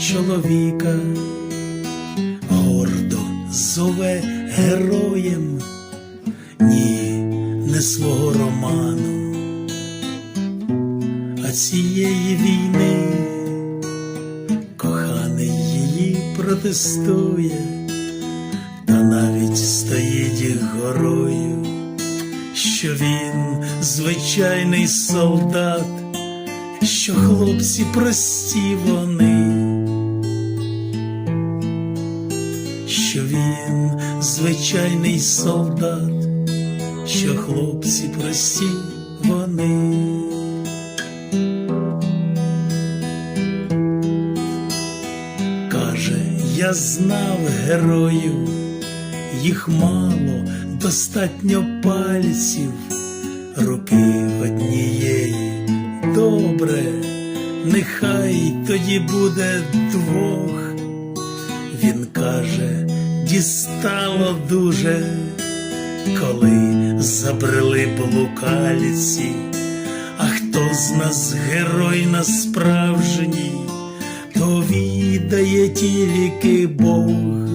чоловіка, гордо зове героєм, ні, не свого роману, а цієї війни коханий її протестує, та навіть стоїть горою, що він звичайний солдат, що хлопці прості вони, що він звичайний солдат, що хлопці прості вони. Каже, я знав героїв, їх мало, достатньо пальців, руки однієї. Нехай тоді буде двох. Він каже, дістало дуже, коли забрели блукальці, а хто з нас герой насправжній, то відає тільки Бог.